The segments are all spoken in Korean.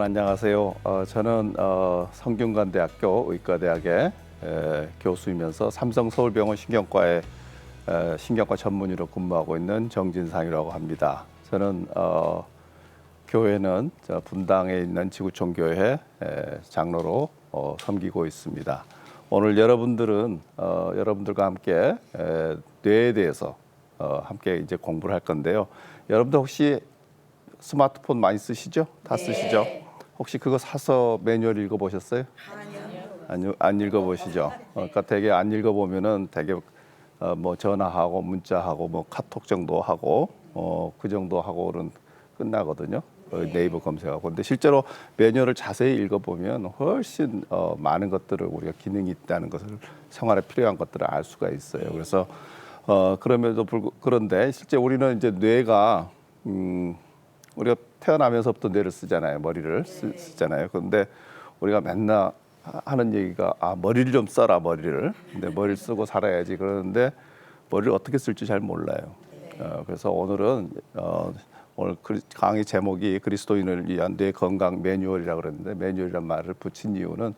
예, 여러분 안녕하세요. 어, 저는 어, 성균관대학교 의과대학의 에, 교수이면서 삼성서울병원 신경과에 에, 신경과 전문의로 근무하고 있는 정진상이라고 합니다. 저는 어, 교회는 저 분당에 있는 지구촌 교회 에, 장로로 어, 섬기고 있습니다. 오늘 여러분들은 어, 여러분들과 함께 에, 뇌에 대해서 어, 함께 이제 공부를 할 건데요. 여러분들 혹시 스마트폰 많이 쓰시죠? 다 쓰시죠? 혹시 그거 사서 매뉴얼 읽어보셨어요? 아니요. 안 읽어보시죠? 어, 그러니까 되게 안 읽어보면은 되게 어, 뭐 전화하고 문자하고 뭐 카톡 정도 하고 어, 그 정도 하고는 끝나거든요. 어, 네이버 검색하고. 근데 실제로 매뉴얼을 자세히 읽어보면 훨씬 어, 많은 것들을 우리가 기능이 있다는 것을 생활에 필요한 것들을 알 수가 있어요. 그래서 어, 그럼에도 불구 그런데 실제 우리는 이제 뇌가 음, 우리가 태어나면서부터 뇌를 쓰잖아요. 머리를 쓰, 쓰잖아요. 그런데 우리가 맨날 하- 하는 얘기가 아 머리를 좀 써라 머리를. 근데 머리를 쓰고 살아야지 그러는데 머리를 어떻게 쓸지 잘 몰라요. 어, 그래서 오늘은 어, 오늘 강의 제목이 그리스도인을 위한 뇌 건강 매뉴얼이라고 그랬는데 매뉴얼이란 말을 붙인 이유는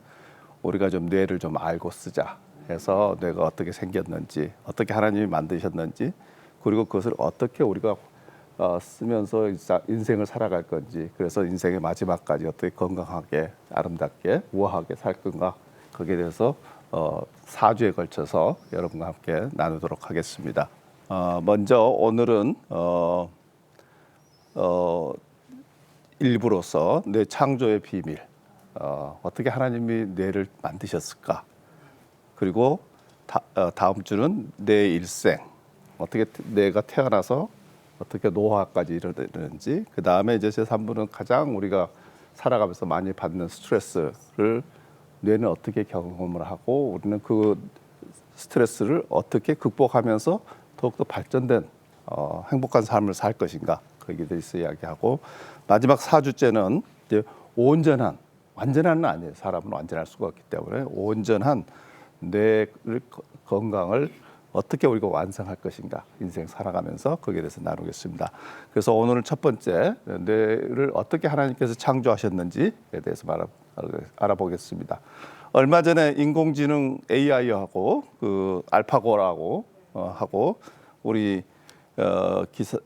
우리가 좀 뇌를 좀 알고 쓰자 해서 뇌가 어떻게 생겼는지 어떻게 하나님이 만드셨는지 그리고 그것을 어떻게 우리가 어, 쓰면서 인생을 살아갈 건지 그래서 인생의 마지막까지 어떻게 건강하게 아름답게 우아하게 살 건가 거기에 대해서 어, 4주에 걸쳐서 여러분과 함께 나누도록 하겠습니다. 어, 먼저 오늘은 어, 어, 일부로서 뇌 창조의 비밀 어, 어떻게 하나님이 뇌를 만드셨을까 그리고 다, 어, 다음 주는 내 일생 어떻게 태- 뇌가 태어나서 어떻게 노화까지 이르는지 그 다음에 이제 제 3부는 가장 우리가 살아가면서 많이 받는 스트레스를 뇌는 어떻게 경험을 하고 우리는 그 스트레스를 어떻게 극복하면서 더욱더 발전된 어, 행복한 삶을 살 것인가 거기에 대해서 이야기하고 마지막 4주째는 이제 온전한 완전한은 아니에요. 사람은 완전할 수가 없기 때문에 온전한 거- 건강을 어떻게 우리가 완성할 것인가 인생 살아가면서 거기에 대해서 나누겠습니다. 그래서 오늘 첫 번째 뇌를 어떻게 하나님께서 창조하셨는지에 대해서 알아보겠습니다. 얼마 전에 인공지능 AI하고 그 알파고라고 어, 하고 우리 어, 기사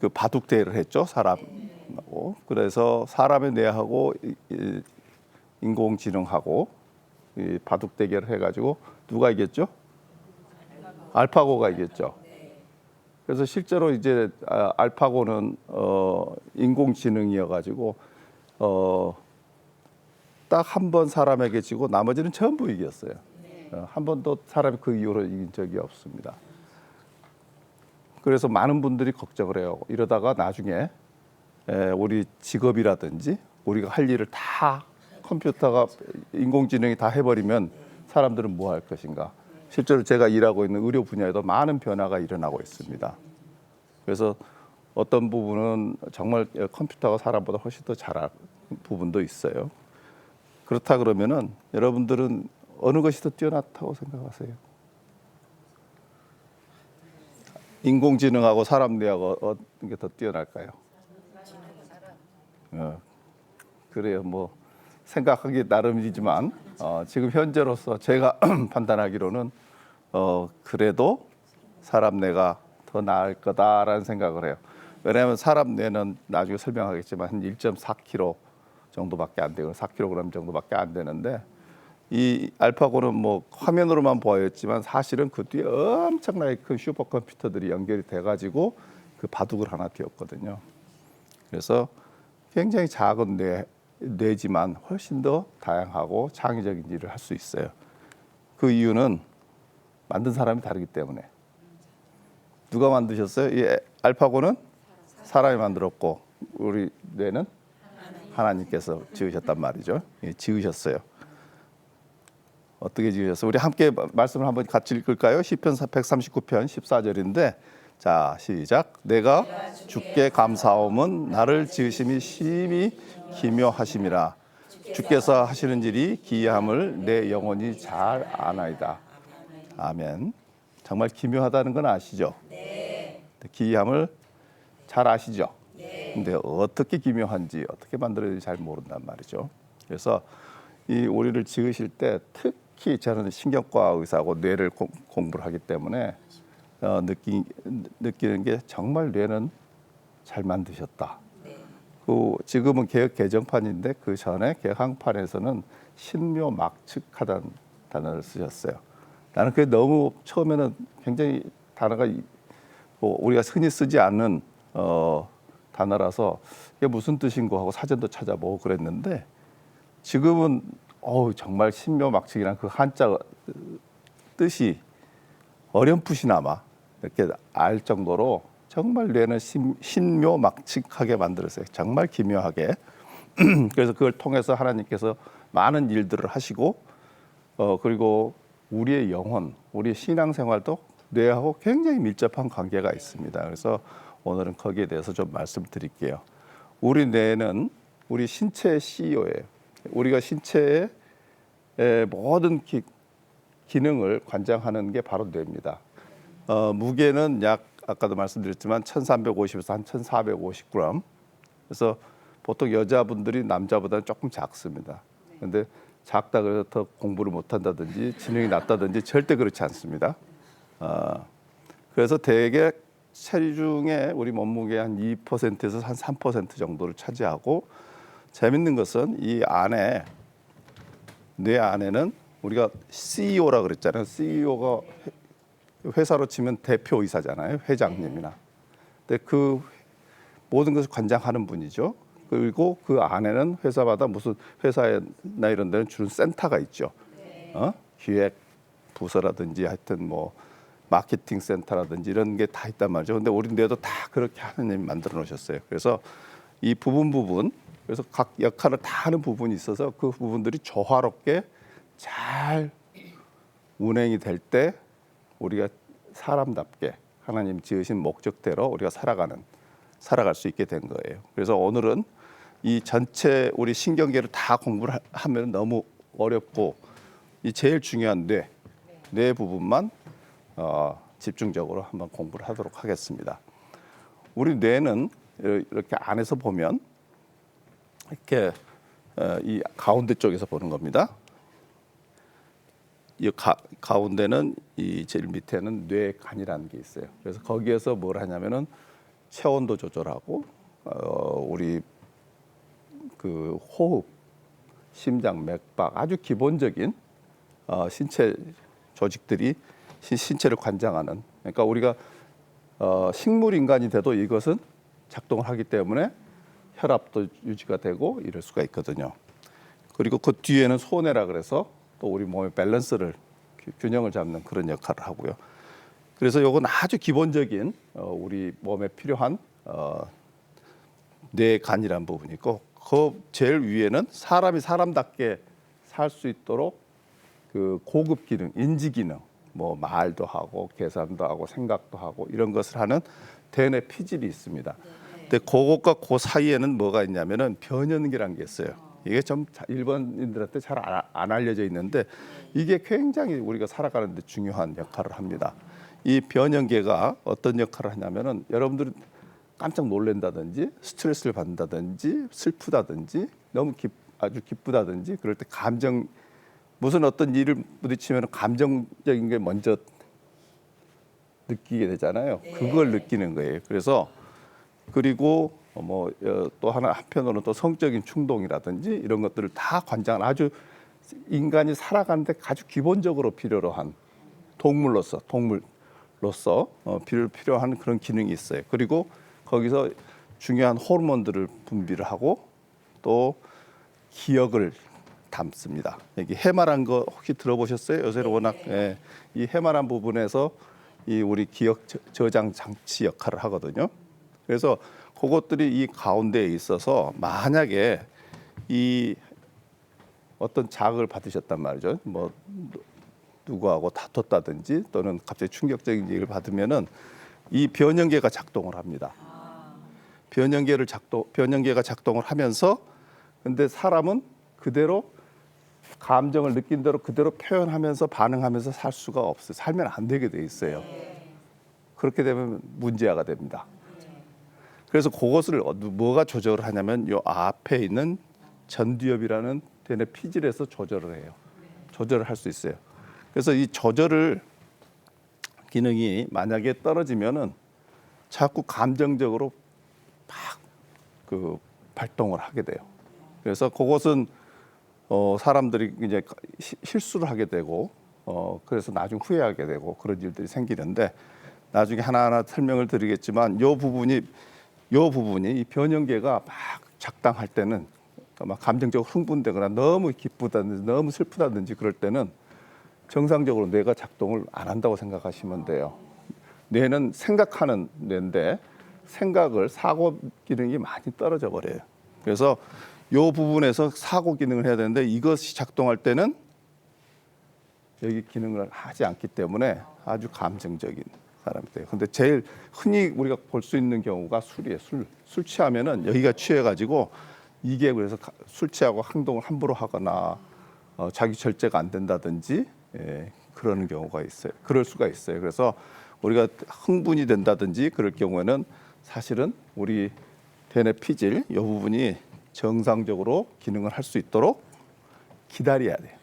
그 바둑 대회를 했죠 사람하고 그래서 사람의 뇌하고 인공지능하고 이 바둑 대결을 해가지고 누가 이겼죠? 알파고가 이겼죠. 그래서 실제로 이제 아, 알파고는 어, 인공지능이어가지고 어, 딱 한 번 사람에게 지고 나머지는 전부 이겼어요. 어, 한 번도 사람이 그 이후로 이긴 적이 없습니다. 그래서 많은 분들이 걱정을 해요. 이러다가 나중에 에, 우리 직업이라든지 우리가 할 일을 다 컴퓨터가 인공지능이 다 해버리면 사람들은 뭐 할 것인가? 실제로 제가 일하고 있는 의료 분야에도 많은 변화가 일어나고 있습니다. 그래서 어떤 부분은 정말 컴퓨터가 사람보다 훨씬 더 잘할 부분도 있어요. 그렇다 그러면은 여러분들은 어느 것이 더 뛰어났다고 생각하세요? 인공지능하고 사람 뇌하고 어느 게더 뛰어날까요? 어, 그래요. 뭐 생각하기 나름이지만 어, 지금 현재로서 제가 판단하기로는 어, 그래도 사람 뇌가 더 나을 거다라는 생각을 해요. 왜냐하면 사람 뇌는 나중에 설명하겠지만 한 1.4kg 정도밖에 안 되고 4kg 정도밖에 안 되는데 이 알파고는 뭐 화면으로만 보였지만 사실은 그 뒤에 엄청나게 큰 슈퍼컴퓨터들이 연결이 돼가지고 그 바둑을 하나 띄웠거든요. 그래서 굉장히 작은 뇌, 뇌지만 훨씬 더 다양하고 창의적인 일을 할 수 있어요. 그 이유는 만든 사람이 다르기 때문에. 누가 만드셨어요? 이 알파고는 사람이 만들었고 우리 뇌는 하나님께서 지으셨단 말이죠. 예, 지으셨어요. 어떻게 지으셨어요? 우리 함께 마- 말씀을 한번 같이 읽을까요? 시편 139편 14절인데 자 시작. 내가 주께 감사함은 나를 지으심이 심히 기묘하심이라. 주께서 하시는 일이 기이함을 내 영혼이 잘 아나이다. 아멘. 정말 기묘하다는 건 아시죠? 기이함을 잘 아시죠? 근데 어떻게 기묘한지 어떻게 만들어야지 잘 모른단 말이죠. 그래서 이 오리를 지으실 때 특히 저는 신경과 의사하고 뇌를 공, 공부를 하기 때문에 어, 느끼, 느끼는 게 정말 뇌는 잘 만드셨다. 그 지금은 개혁 개정판인데 그 전에 개항판에서는 신묘 막측하다는 단어를 쓰셨어요. 나는 그게 너무 처음에는 굉장히 단어가 이- 뭐 우리가 흔히 쓰지 않는 어, 단어라서 이게 무슨 뜻인고 하고 사전도 찾아보고 그랬는데 지금은 어우 정말 신묘 막측이란 그 한자 뜻이 어렴풋이나마 이렇게 알 정도로 정말 뇌는 신, 신묘막측하게 만들었어요. 정말 기묘하게. 그래서 그걸 통해서 하나님께서 많은 일들을 하시고 어 그리고 우리의 영혼, 우리의 신앙생활도 뇌하고 굉장히 밀접한 관계가 있습니다. 그래서 오늘은 거기에 대해서 좀 말씀드릴게요. 우리 뇌는 우리 신체의 CEO예요. 우리가 신체의 에, 모든 기, 기능을 관장하는 게 바로 뇌입니다. 어, 무게는 약 아까도 말씀드렸지만 1,350에서 한 1,450g. 그래서 보통 여자분들이 남자보다는 조금 작습니다. 근데 작다 그래서 더 공부를 못한다든지 지능이 낮다든지 절대 그렇지 않습니다. 어, 그래서 대개 체중의 우리 몸무게 한 2%에서 한 3% 정도를 차지하고 재밌는 것은 이 안에 뇌 안에는 우리가 CEO라 그랬잖아요. CEO가 회사로 치면 대표 이사잖아요. 회장님이나. 근데 그 모든 것을 관장하는 분이죠. 그리고 그 안에는 회사마다 무슨 회사나 이런 데는 주는 센터가 있죠. 어? 기획 부서라든지 하여튼 뭐 마케팅 센터라든지 이런 게 다 있단 말이죠. 근데 우리 뇌도 다 그렇게 하느님이 만들어 놓으셨어요. 그래서 이 부분 부분 그래서 각 역할을 다 하는 부분이 있어서 그 부분들이 조화롭게 잘 운행이 될 때 우리가 사람답게 하나님 지으신 목적대로 우리가 살아가는 살아갈 수 있게 된 거예요. 그래서 오늘은 이 전체 우리 신경계를 다 공부를 하- 하면 너무 어렵고 이 제일 중요한 뇌, 뇌 부분만 어, 집중적으로 한번 공부를 하도록 하겠습니다. 우리 뇌는 이렇게 안에서 보면 이렇게 어, 이 가운데 쪽에서 보는 겁니다. 이 가, 가운데는 이 제일 밑에는 뇌간이라는 게 있어요. 그래서 거기에서 뭘 하냐면은 체온도 조절하고 어, 우리 그 호흡, 심장, 맥박 아주 기본적인 어, 신체 조직들이 신, 신체를 관장하는 그러니까 우리가 어, 식물 인간이 돼도 이것은 작동을 하기 때문에 혈압도 유지가 되고 이럴 수가 있거든요. 그리고 그 뒤에는 소뇌라 그래서 또 우리 몸의 밸런스를 균- 균형을 잡는 그런 역할을 하고요. 그래서 요건 아주 기본적인 어, 우리 몸에 필요한 어, 뇌간이라는 부분이 있고 그 제일 위에는 사람이 사람답게 살 수 있도록 그 고급 기능, 인지 기능, 뭐 말도 하고 계산도 하고 생각도 하고 이런 것을 하는 대뇌 피질이 있습니다. 근데 그것과 그 사이에는 뭐가 있냐면은 변연계라는 게 있어요. 이게 좀 자- 일본인들한테 잘 안 알려져 있는데 이게 굉장히 우리가 살아가는 데 중요한 역할을 합니다. 이 변연계가 어떤 역할을 하냐면은 여러분들이 깜짝 놀란다든지 스트레스를 받는다든지 슬프다든지 너무 기, 아주 기쁘다든지 그럴 때 감정 무슨 어떤 일을 부딪히면 감정적인 게 먼저 느끼게 되잖아요. 그걸 느끼는 거예요. 그래서 그리고 뭐또 하나 한편으로는 또 성적인 충동이라든지 이런 것들을 다 관장한 아주 인간이 살아가는데 아주 기본적으로 필요로 한 동물로서 동물로서 어, 필요 필요한 그런 기능이 있어요. 그리고 거기서 중요한 호르몬들을 분비를 하고 또 기억을 담습니다. 여기 해마란 거 혹시 들어보셨어요? 요새는 워낙 예, 이 해마란 부분에서 이 우리 기억 저- 저장 장치 역할을 하거든요. 그래서 그것들이 이 가운데에 있어서 만약에 이 어떤 자극을 받으셨단 말이죠. 뭐 누구하고 다퉜다든지 또는 갑자기 충격적인 얘기를 받으면은 이 변연계가 작동을 합니다. 변연계를 작동 변연계가 작동을 하면서 근데 사람은 그대로 감정을 느낀 대로 그대로 표현하면서 반응하면서 살 수가 없어요. 살면 안 되게 돼 있어요. 그렇게 되면 문제가 됩니다. 그래서 그것을 어- 뭐가 조절을 하냐면 요 앞에 있는 전두엽이라는 대뇌 피질에서 조절을 해요. 조절을 할 수 있어요. 그래서 이 조절을 기능이 만약에 떨어지면은 자꾸 감정적으로 막 그 발동을 하게 돼요. 그래서 그것은 어 사람들이 이제 시- 실수를 하게 되고 어 그래서 나중 후회하게 되고 그런 일들이 생기는데 나중에 하나하나 설명을 드리겠지만 요 부분이 요 부분이 이 변형계가 막 작당할 때는 막 감정적으로 흥분되거나 너무 기쁘다든지 너무 슬프다든지 그럴 때는 정상적으로 뇌가 작동을 안 한다고 생각하시면 돼요. 뇌는 생각하는 뇌인데 생각을 사고 기능이 많이 떨어져 버려요. 그래서 요 부분에서 사고 기능을 해야 되는데 이것이 작동할 때는 여기 기능을 하지 않기 때문에 아주 감정적인 돼요. 근데 제일 흔히 우리가 볼 수 있는 경우가 술이에요. 술. 술 취하면은 여기가 취해 가지고 이게 그래서 가- 술 취하고 행동을 함부로 하거나 어, 자기 절제가 안 된다든지 예, 그러는 경우가 있어요. 그럴 수가 있어요. 그래서 우리가 흥분이 된다든지 그럴 경우에는 사실은 우리 대뇌 피질 이 부분이 정상적으로 기능을 할 수 있도록 기다려야 돼요.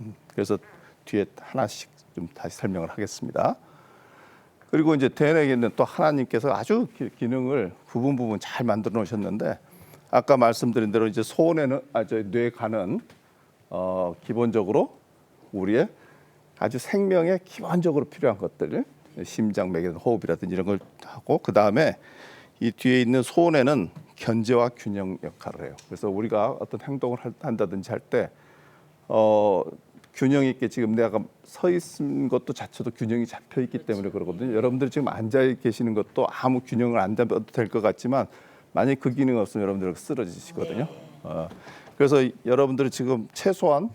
음, 그래서 뒤에 하나씩 좀 다시 설명을 하겠습니다. 그리고 이제 대뇌에는 또 하나님께서 아주 기- 기능을 부분 부분 잘 만들어 놓으셨는데 아까 말씀드린 대로 이제 소원에는 아저 뇌간은 어 기본적으로 우리의 아주 생명에 기본적으로 필요한 것들 심장 매개 호흡이라든지 이런 걸 하고 그 다음에 이 뒤에 있는 소원에는 견제와 균형 역할을 해요. 그래서 우리가 어떤 행동을 할- 한다든지 할 때 어, 균형 있게 지금 내가 서 있는 것도 자체도 균형이 잡혀 있기 때문에 그러거든요. 여러분들이 지금 앉아 계시는 것도 아무 균형을 안 잡아도 될 것 같지만 만약 그 기능 없으면 여러분들 쓰러지시거든요. 어, 그래서 이- 여러분들이 지금 최소한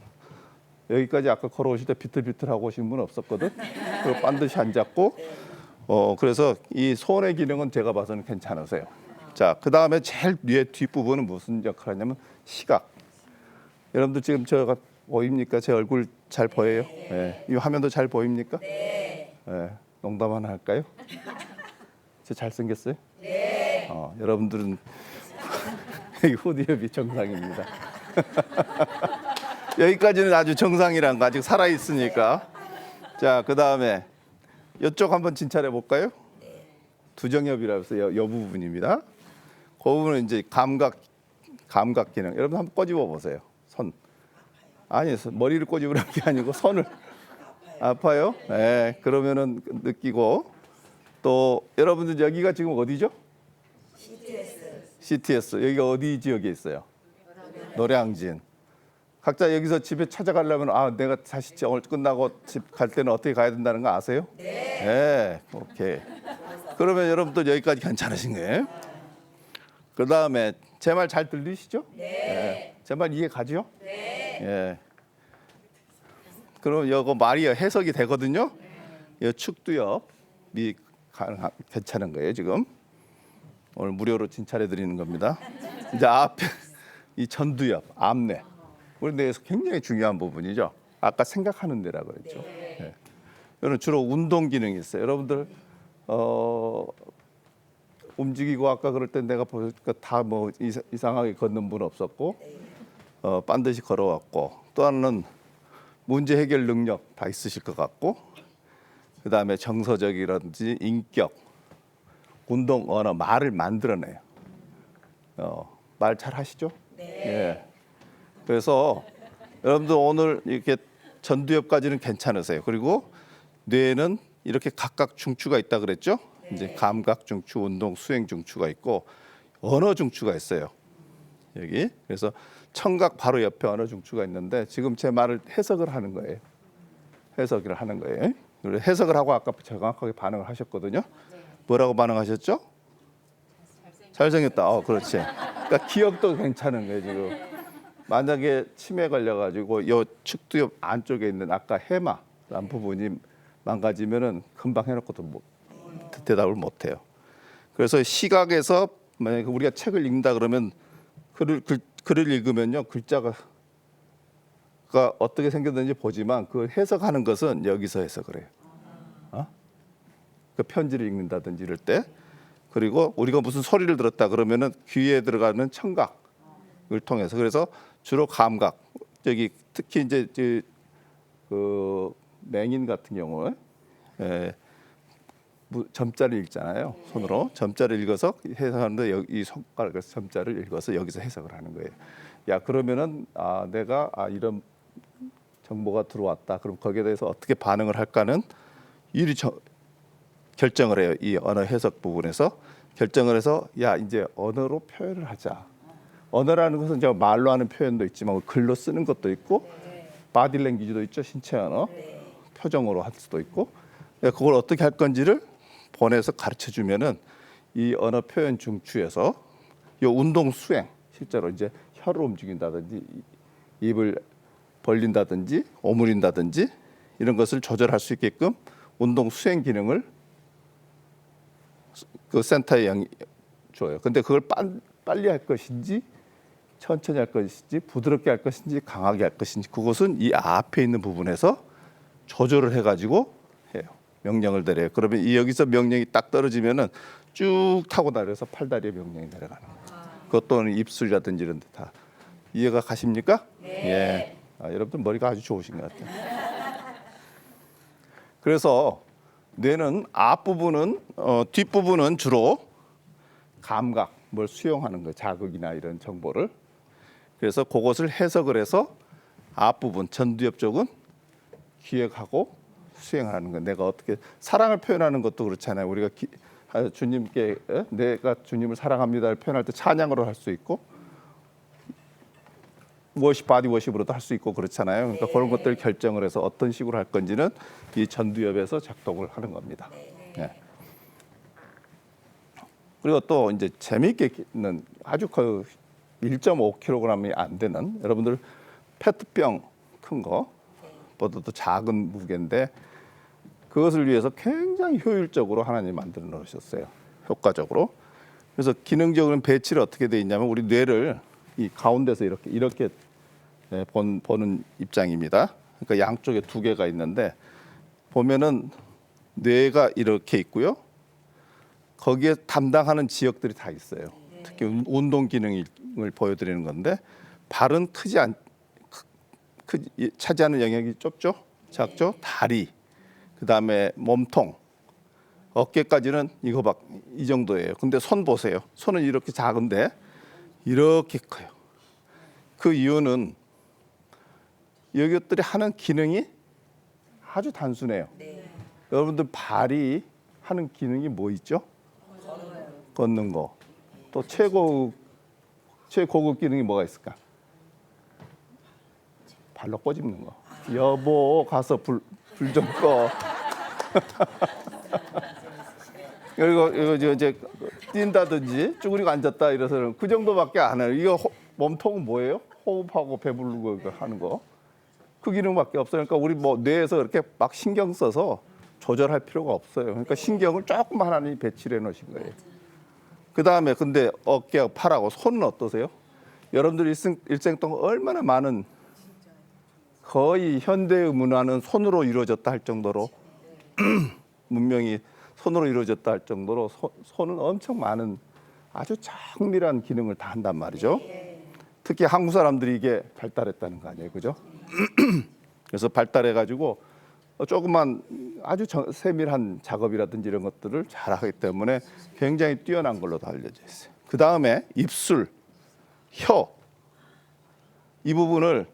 여기까지 아까 걸어오실 때 비틀비틀하고 오신 분 없었거든. 그리고 반드시 앉았고, 어 그래서 이 손의 기능은 제가 봐서는 괜찮으세요. 자, 그 다음에 제일 위에 뒷 부분은 무슨 역할을 하냐면 시각. 여러분들 지금 제가 보입니까? 제 얼굴 잘 보여요? 네. 이 화면도 잘 보입니까? 네. 농담 하나 할까요? 제 잘생겼어요? 네. 어, 여러분들은 이 후디업이 정상입니다. 여기까지는 아주 정상이란 거 아직 살아 있으니까. 자, 그 다음에 이쪽 한번 진찰해 볼까요? 두정엽이라고 해서 여, 여 부분입니다. 그 부분은 이제 감각 감각 기능. 여러분 한번 꼬집어 보세요. 손. 아니, 서- 머리를 꼬집으라는 게 아니고 손을 아파요? 네. 그러면은 느끼고 또 여러분들 여기가 지금 어디죠? CTS. CTS. 여기가 어디 지역에 있어요? 노량진. 각자 여기서 집에 찾아가려면 아 내가 다시 오늘 끝나고 집 갈 때는 어떻게 가야 된다는 거 아세요? 네. 오케이. 그러면 여러분들 여기까지 괜찮으신 거예요? 그 다음에 제 말 잘 들리시죠? 네. 제말 이해 가죠? 네. 예. 그럼 이거 말이 해석이 되거든요. 이 축두엽이 가능하, 괜찮은 거예요 지금. 오늘 무료로 진찰해 드리는 겁니다. 이제 앞에 이 전두엽, 앞내. 우리 뇌에서 굉장히 중요한 부분이죠. 아까 생각하는 데라 그랬죠. 네. 이거는 주로 운동 기능이 있어요. 여러분들 어, 움직이고 아까 그럴 때 내가 보니까 다 뭐 이상하게 걷는 분 없었고 어, 반드시 걸어왔고 또 하나는 문제 해결 능력 다 있으실 것 같고 그 다음에 정서적이라든지 인격, 운동 언어 말을 만들어내요. 어, 말 잘 하시죠? 네. 그래서 여러분들 오늘 이렇게 전두엽까지는 괜찮으세요. 그리고 뇌에는 이렇게 각각 중추가 있다 그랬죠? 이제 감각 중추, 운동, 수행 중추가 있고 언어 중추가 있어요. 여기. 그래서 청각 바로 옆에 언어 중추가 있는데 지금 제 말을 해석을 하는 거예요. 해석을 하는 거예요. 해석을 하고 아까 정확하게 반응을 하셨거든요. 뭐라고 반응하셨죠? 잘생겼다. 어, 그렇지. 그러니까 기억도 괜찮은 거예요 지금. 만약에 치매 걸려 가지고 요 측두엽 안쪽에 있는 아까 해마란 부분이 망가지면은 금방 해 놓고도 못, 대답을 못 해요. 그래서 시각에서 만약에 우리가 책을 읽는다 그러면 글을 글, 글을 읽으면요 글자가 가 어떻게 생겼는지 보지만 그 해석하는 것은 여기서 해석을 해요. 어? 그 편지를 읽는다든지 이럴 때 그리고 우리가 무슨 소리를 들었다 그러면은 귀에 들어가는 청각을 통해서 그래서 주로 감각 저기 특히 이제 저, 그 맹인 같은 경우에 에, 무- 점자를 읽잖아요 손으로 점자를 읽어서 해석하는데 여기 이 손가락에서 점자를 읽어서 여기서 해석을 하는 거예요. 야 그러면은 아 내가 아 이런 정보가 들어왔다. 그럼 거기에 대해서 어떻게 반응을 할까는 일이 저, 결정을 해요. 이 언어 해석 부분에서 결정을 해서 야 이제 언어로 표현을 하자. 언어라는 것은 이제 말로 하는 표현도 있지만 글로 쓰는 것도 있고 바디랭귀지도 있죠. 신체 언어. 표정으로 할 수도 있고 예, 그걸 어떻게 할 건지를 보내서 가르쳐 주면은 이 언어 표현 중추에서 이 운동 수행 실제로 이제 혀를 움직인다든지 이- 입을 벌린다든지 오므린다든지 이런 것을 조절할 수 있게끔 운동 수행 기능을 그 센터에 양 줘요. 근데 그걸 빨, 빨리 할 것인지 천천히 할 것인지 부드럽게 할 것인지 강하게 할 것인지 그것은 이 앞에 있는 부분에서 조절을 해가지고. 명령을 내려요. 그러면 이 여기서 명령이 딱 떨어지면은 쭉 타고 내려서 팔다리에 명령이 내려가는 거예요. 그것 또는 입술이라든지 이런 데 다 이해가 가십니까? 예. 아, 여러분들 머리가 아주 좋으신 것 같아요. 그래서 뇌는 앞부분은 어, 뒷부분은 주로 감각, 뭘 수용하는 거, 자극이나 이런 정보를 그래서 그것을 해석을 해서 앞부분 전두엽 쪽은 기획하고 수행하는 거. 내가 어떻게 사랑을 표현하는 것도 그렇잖아요. 우리가 기, 아, 주님께 에? 내가 주님을 사랑합니다를 표현할 때 찬양으로 할 수 있고 워십 바디 워십으로도 할 수 있고 그렇잖아요. 그러니까 그런 것들 결정을 해서 어떤 식으로 할 건지는 이 전두엽에서 작동을 하는 겁니다. 예. 그리고 또 이제 재미있게는 아주 그 1.5kg이 안 되는 여러분들 페트병 큰 거보다도 작은 무게인데 그것을 위해서 굉장히 효율적으로 하나님 만들어 놓으셨어요. 효과적으로. 그래서 기능적으로는 배치를 어떻게 돼 있냐면 우리 뇌를 이 가운데서 이렇게 이렇게 네, 본, 보는 입장입니다. 그러니까 양쪽에 두 개가 있는데 보면은 뇌가 이렇게 있고요. 거기에 담당하는 지역들이 다 있어요. 특히 운- 운동 기능을 보여드리는 건데 발은 크지 않 크, 크, 이- 차지하는 영역이 좁죠, 작죠. 다리, 그 다음에 몸통, 어깨까지는 이거 막이 정도예요. 근데 손 보세요. 손은 이렇게 작은데 이렇게 커요. 그 이유는 여기들이 하는 기능이 아주 단순해요. 여러분들 발이 하는 기능이 뭐 있죠? 걷는 거. 또 최고 최고급 기능이 뭐가 있을까? 발로 꼬집는 거. 여보 가서 불 불 좀 꺼. 그리고 이거 이제- 이제 뛴다든지 쭈그리고 앉았다 이래서는 그 정도밖에 안 해요. 이거 호- 몸통은 뭐예요? 호흡하고 배부르고 하는 거. 그 기능밖에 없어요. 그러니까 우리 뭐 뇌에서 이렇게 막 신경 써서 조절할 필요가 없어요. 그러니까 신경을 조금 하나님이 배치를 해 놓으신 거예요. 그 다음에 근데 어깨하고 팔하고 손은 어떠세요? 여러분들 일생, 일생 동안 얼마나 많은 거의 현대의 문화는 손으로 이루어졌다 할 정도로 문명이 손으로 이루어졌다 할 정도로 소- 손은 엄청 많은 아주 정밀한 기능을 다 한단 말이죠. 특히 한국 사람들이 이게 발달했다는 거 아니에요, 그죠? 그래서 발달해 가지고 조금만 아주 정- 세밀한 작업이라든지 이런 것들을 잘하기 때문에 굉장히 뛰어난 걸로도 알려져 있어요. 그 다음에 입술, 혀, 이 부분을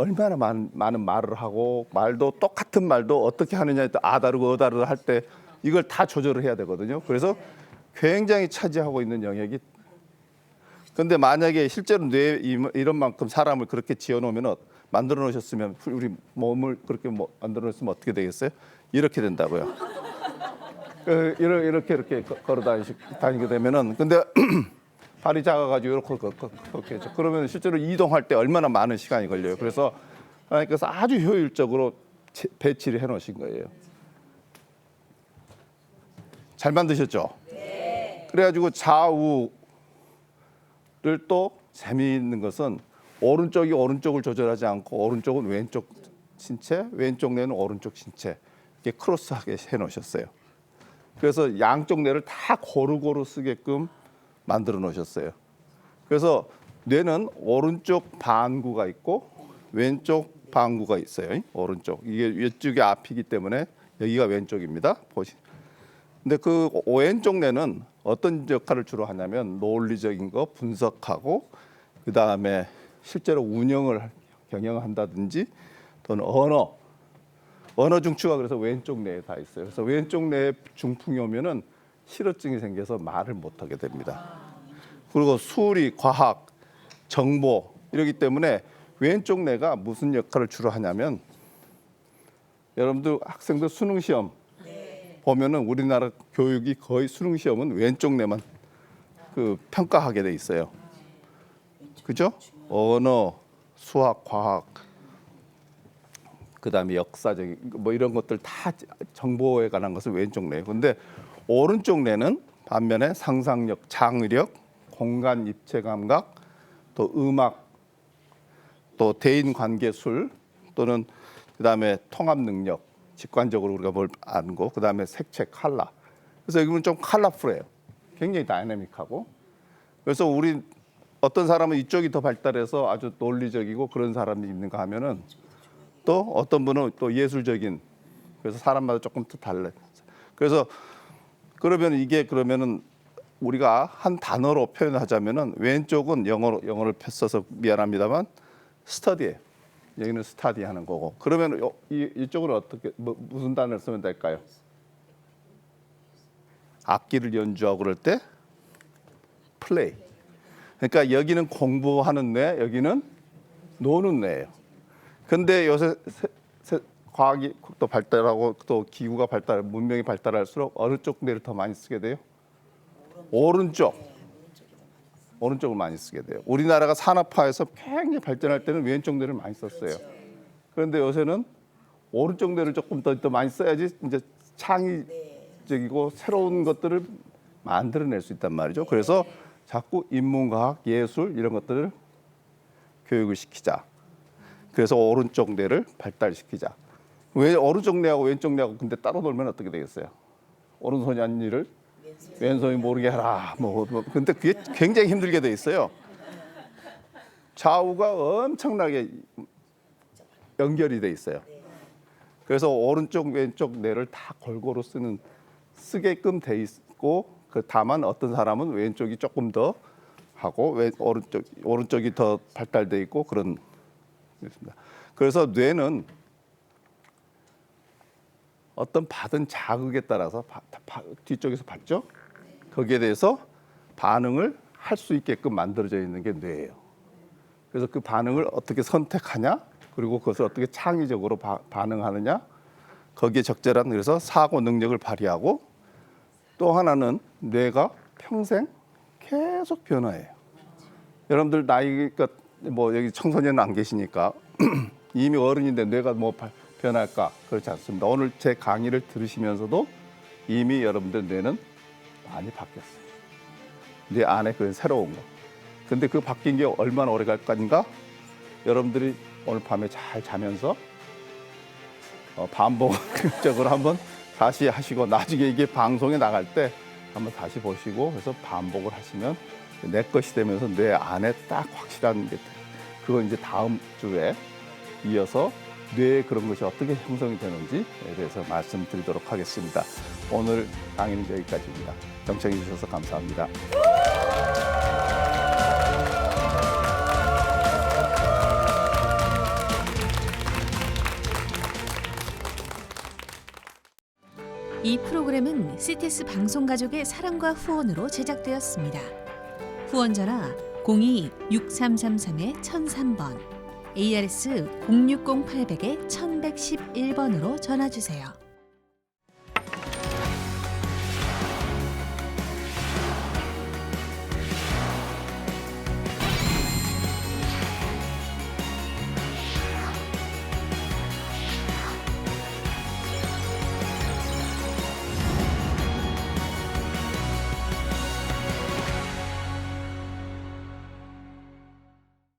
얼마나 많은, 많은 말을 하고 말도 똑같은 말도 어떻게 하느냐에 따라 아 다르고 어 다르고 할 때 이걸 다 조절을 해야 되거든요. 그래서 굉장히 차지하고 있는 영역이 근데 만약에 실제로 뇌 이- 이런 만큼 사람을 그렇게 지어 놓으면 만들어 놓으셨으면 우리 몸을 그렇게 뭐 만들어 놓으면 어떻게 되겠어요? 이렇게 된다고요. 그 이렇게 이렇게 걸어 다니게 되면은 근데 발이 작아가지고 이렇게 그렇게 해죠. 그러면 실제로 이동할 때 얼마나 많은 시간이 걸려요. 그래서 하나님께서 아주 효율적으로 제- 배치를 해놓으신 거예요. 잘 만드셨죠? 그래가지고 좌우를 또 재미있는 것은 오른쪽이 오른쪽을 조절하지 않고 오른쪽은 왼쪽 신체, 왼쪽 뇌는 오른쪽 신체 이렇게 크로스하게 해놓으셨어요. 그래서 양쪽 뇌를 다 고루고루 쓰게끔 만들어 놓으셨어요. 그래서 뇌는 오른쪽 반구가 있고 왼쪽 반구가 있어요. 오른쪽 이게 왼쪽이 앞이기 때문에 여기가 왼쪽입니다. 보시. 근데 그 왼쪽 뇌는 어떤 역할을 주로 하냐면 논리적인 거 분석하고 그 다음에 실제로 운영을 경영한다든지 또는 언어 언어 중추가 그래서 왼쪽 뇌에 다 있어요. 그래서 왼쪽 뇌에 중풍이 오면은 실어증이 생겨서 말을 못하게 됩니다. 그리고 수리, 과학, 정보 이러기 때문에 왼쪽 뇌가 무슨 역할을 주로 하냐면 여러분들 학생들 수능 시험 보면은 우리나라 교육이 거의 수능 시험은 왼쪽 뇌만 그 평가하게 돼 있어요. 그죠? 언어, 수학, 과학, 그다음에 역사적인 뭐 이런 것들 다 정보에 관한 것은 왼쪽 뇌. 근데 오른쪽 뇌는 반면에 상상력, 창의력, 공간 입체 감각, 또 음악, 또 대인 관계술 또는 그다음에 통합 능력, 직관적으로 우리가 뭘 거, 그다음에 색채, 컬러. 그래서 이건 좀 컬러풀해요. 굉장히 다이내믹하고. 그래서 우리 어떤 사람은 이쪽이 더 발달해서 아주 논리적이고 그런 사람이 있는가 하면은 또 어떤 분은 또 예술적인 그래서 사람마다 조금 또 달라요. 그래서 그러면 이게 그러면은 우리가 한 단어로 표현하자면은 왼쪽은 영어로 영어를 써서 미안합니다만 스터디예요. 여기는 스타디 하는 거고. 그러면 요- 이 이쪽은 어떻게 뭐, 무슨 단어를 쓰면 될까요? 악기를 연주하고 그럴 때 플레이. 그러니까 여기는 공부하는 뇌, 여기는 노는 뇌예요. 근데 요새 세, 세- 과학이 또 발달하고 또 기구가 발달, 문명이 발달할수록 어느 쪽 뇌를 더 많이 쓰게 돼요? 오른쪽. 오른쪽을 많이 쓰게 돼요. 우리나라가 산업화해서 굉장히 발전할 때는 왼쪽 뇌를 많이 썼어요. 그런데 요새는 오른쪽 뇌를 조금 더, 더 많이 써야지 이제 창의적이고 새로운 것들을 만들어낼 수 있단 말이죠. 그래서 자꾸 인문과학, 예술 이런 것들을 교육을 시키자. 그래서 오른쪽 뇌를 발달시키자. 왜 오른쪽 뇌하고 왼쪽 뇌하고 근데 따로 놀면 어떻게 되겠어요? 오른손이 한 일을 왼손이 모르게 하라. 뭐, 뭐 근데 그게 굉장히 힘들게 돼 있어요. 좌우가 엄청나게 연결이 돼 있어요. 그래서 오른쪽 왼쪽 뇌를 다 골고루 쓰는 쓰게끔 돼 있고 그 다만 어떤 사람은 왼쪽이 조금 더 하고 왼 오른쪽 오른쪽이 더 발달돼 있고 그런 있습니다. 그래서 뇌는 어떤 받은 자극에 따라서 바- 바- 뒤쪽에서 받죠. 거기에 대해서 반응을 할 수 있게끔 만들어져 있는 게 뇌예요. 그래서 그 반응을 어떻게 선택하냐, 그리고 그것을 어떻게 창의적으로 바- 반응하느냐, 거기에 적절한 그래서 사고 능력을 발휘하고 또 하나는 뇌가 평생 계속 변화해요. 여러분들 나이가 뭐 여기 청소년 안 계시니까 이미 어른인데 뇌가 뭐 바- 변할까 그렇지 않습니다. 오늘 제 강의를 들으시면서도 이미 여러분들 뇌는 많이 바뀌었어요. 뇌 안에 그 새로운 거. 근데 그 바뀐 게 얼마나 오래 갈 건가? 여러분들이 오늘 밤에 잘 자면서 어, 반복적으로 한번 다시 하시고 나중에 이게 방송에 나갈 때 한번 다시 보시고 그래서 반복을 하시면 내 것이 되면서 뇌 안에 딱 확실한 게 돼요. 그건 이제 다음 주에 이어서 뇌에 그런 것이 어떻게 형성이 되는지에 대해서 말씀드리도록 하겠습니다. 오늘 강의는 여기까지입니다. 경청해 주셔서 감사합니다. 이 프로그램은 CTS 방송가족의 사랑과 후원으로 제작되었습니다. 후원 전화 02-6333-1003번, ARS 060-800-1111번으로 전화 주세요.